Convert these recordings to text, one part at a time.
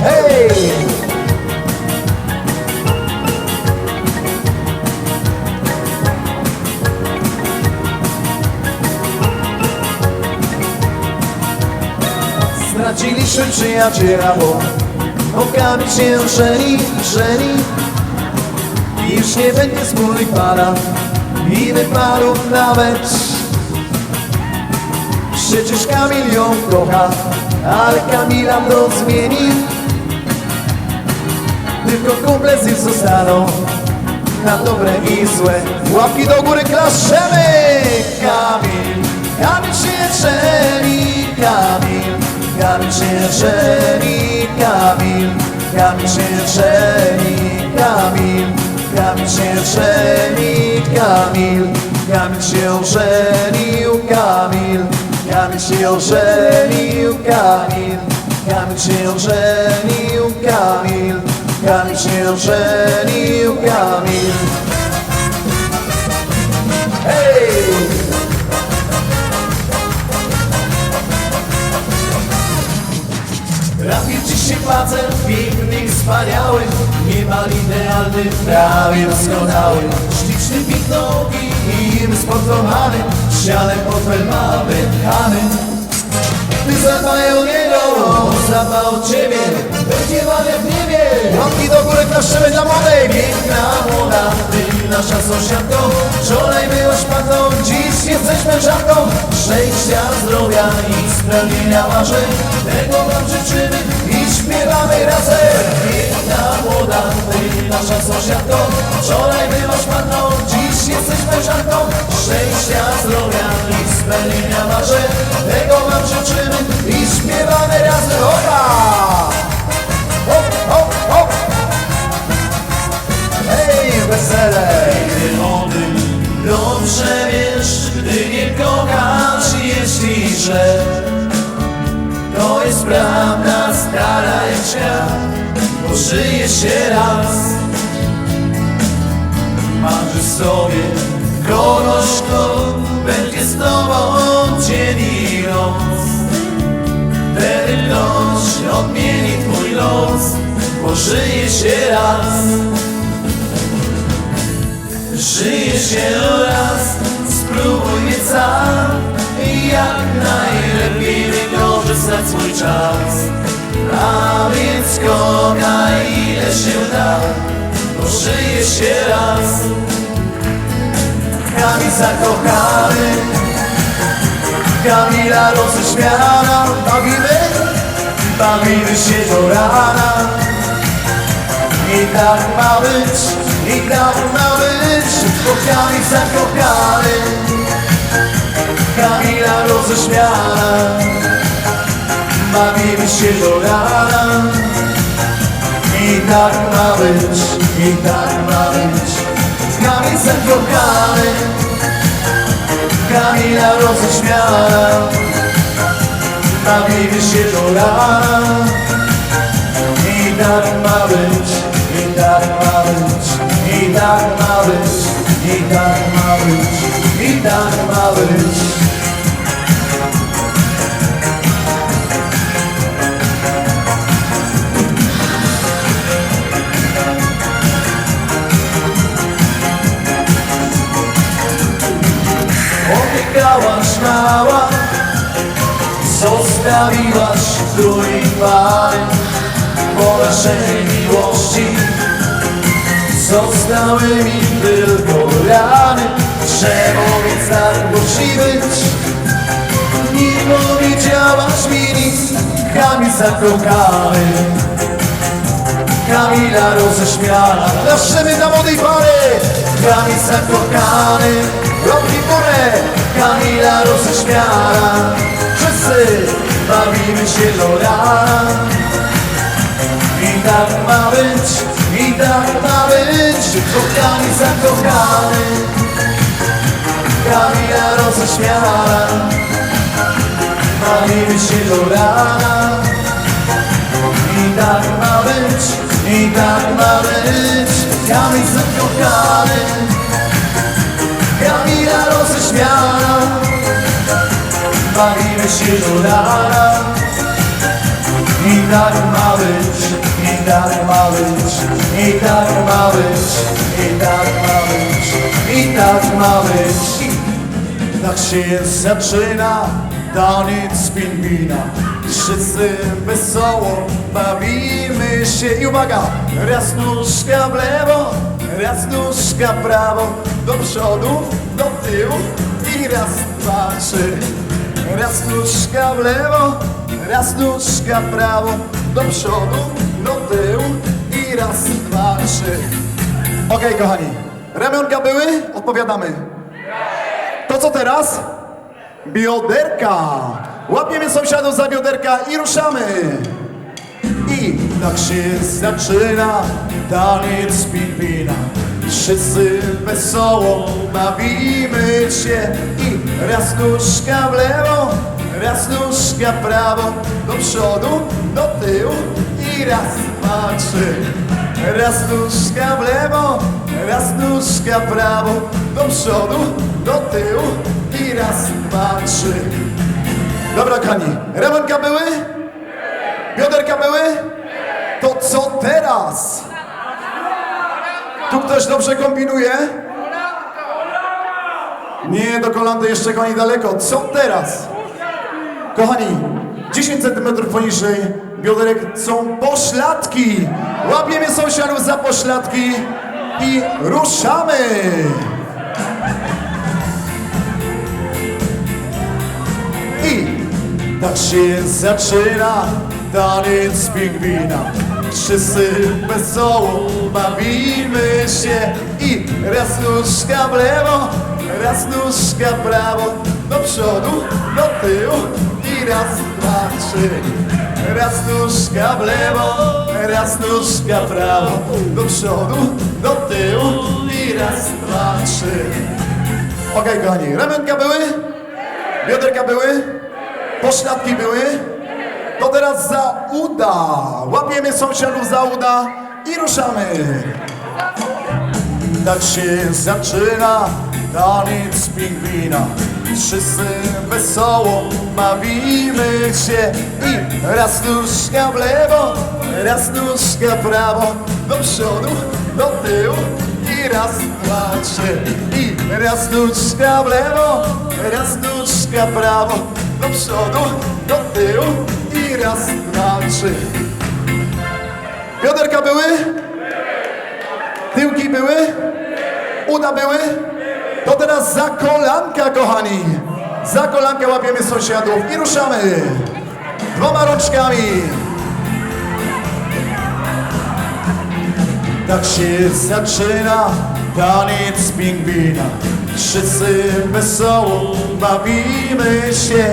Hej! Straciliśmy przyjaciela, bo bo Kamil się żeni, żeni już nie będzie wspólnych para I wyparów nawet. Przecież Kamil ją kocha Ale Kamila to zmieni Tylko kumple z nim zostaną Na dobre i złe. Łapki do góry klaszczemy. Kamil, Kamil się żeni. Kamil, Kamil się żeni. Kamil, Kamil się żeni. Kamil, Kamil się żeni. Kamil, Kamil się żenił Kamil, Kamil się żenił Kamil, Kamil się żenił Kamil, Kamil się żenił Kamil. Hej! Trafił ci się facet piękny i wspaniały Niemal idealny, prawie doskonały Śliczny, pięknogi i wysportowany Ścianę portfel ma wypchany Ty zadbaj o niego, zadba o ciebie Będzie jak w niebie. Łapki do góry klaszczemy dla młodej. Piękna młoda, ty nasza sąsiadką Wczoraj byłaś matką, dziś jesteś mężatką Szczęścia, zdrowia i spełnienia marzeń. Tego wam życzymy i śpiewamy razem młoda, ty nasza sąsiadką Wczoraj byłaś matką, dziś jesteś mężatką Szczęścia, zdrowia i spełnienia marzeń. Tego wam życzymy i śpiewamy razem. Opa! Żyje się raz. Marzysz sobie kogoś, kto będzie z tobą dzień i noc. Wtedy ktoś odmieni twój los, bo żyje się raz. Żyje się raz, spróbuj mnie sam i jak najlepiej wykorzystać swój czas. Się da, bo żyje się raz. Kamil zakochany Kamila roześmiana Bawimy, bawimy się do rana. I tak ma być, i tak ma być Bo Kamil zakochany Kamila roześmiana. Bawimy się do rana I tak ma być, i tak ma być. Kamil zakochany Kamila roześmiana Bawimy się do rana I tak ma być, i tak ma być. I tak ma być, i tak ma być. I tak ma być Zostały mi tylko rany. Czemu więc tak musi być Nie powiedziałaś mi nic. Kamil zakochany. Kamila roześmiana. Klaszczemy dla młodej pary Kamil zakochany. Robi górę Kamila roześmiana. Wszyscy bawimy się do I ma być Bo Kamil zakochany Kamila roześmiana Bawimy się do rana. I tak ma być, i tak ma być. Kamil zakochany Kamila roześmiana myślisz od rana. I tak ma być, tak ma być, i tak ma być, i tak ma być, i tak ma być. Tak się zaczyna taniec pingwina Wszyscy wesoło bawimy się I uwaga! Raz nóżka w lewo, raz nóżka w prawo Do przodu, do tyłu i raz, dwa, trzy Raz nóżka w lewo, raz nóżka w prawo Do przodu, do tyłu i raz, dwa, trzy Okej kochani, ramionka były? Odpowiadamy to co teraz? Bioderka. Łapiemy sąsiadów za bioderka i ruszamy. I tak się zaczyna taniec pingwina. Wszyscy wesoło bawimy się i raz nóżka w lewo, raz nóżka w prawo, do przodu, do tyłu i raz, dwa, trzy. Raz nóżka w lewo, raz nóżka w prawo, do przodu, do tyłu i raz, dwa, trzy. Dobra, kochani, ramonka były? Bioderka były? To co teraz? Tu ktoś dobrze kombinuje? Nie, do kolandy jeszcze kochani daleko. Co teraz? Kochani, 10 cm poniżej bioderek są pośladki. Łapiemy sąsiadów za pośladki i ruszamy. I tak się zaczyna taniec pingwina. Wszyscy wesoło bawimy się i raz nóżka w lewo, raz nóżka w prawo, do przodu, do tyłu i raz, dwa, trzy. Raz nóżka w lewo, raz nóżka w prawo, do przodu, do tyłu i raz, dwa, trzy. Okej kochani, ramionka były? Bioderka były? Pośladki były? To teraz za uda. Łapiemy sąsiadów za uda i ruszamy. Tak się zaczyna taniec pingwina. Wszyscy wesoło bawimy się i raz nóżka w lewo, raz nóżka w prawo, do przodu, do tyłu i raz, dwa, trzy i raz nóżka w lewo, raz nóżka w prawo, do przodu, do tyłu i raz, dwa, trzy. Bioderka były? Tyłki były? Uda były? To teraz za kolanka, kochani. Za kolankę łapiemy sąsiadów i ruszamy. Dwoma rączkami. Tak się zaczyna taniec pingwina. Wszyscy wesoło bawimy się.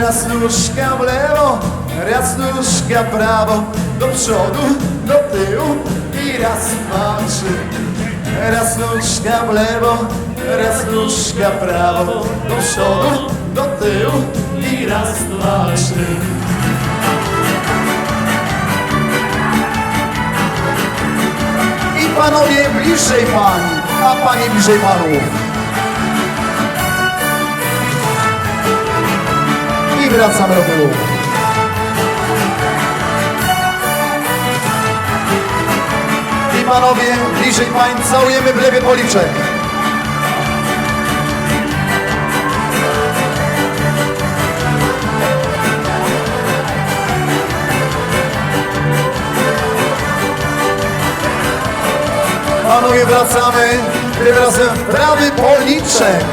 Raz nóżka w lewo, raz nóżka prawo, do przodu, do tyłu i raz, dwa, trzy. Raz nóżka w lewo, raz nóżka prawo, do przodu, do tyłu i raz, dwa, trzy. I panowie bliżej pań, a panie bliżej panów. I wracamy do tyłu. Panowie bliżej pań, całujemy w lewy policzek. Panowie wracamy, tym razem prawy policzek.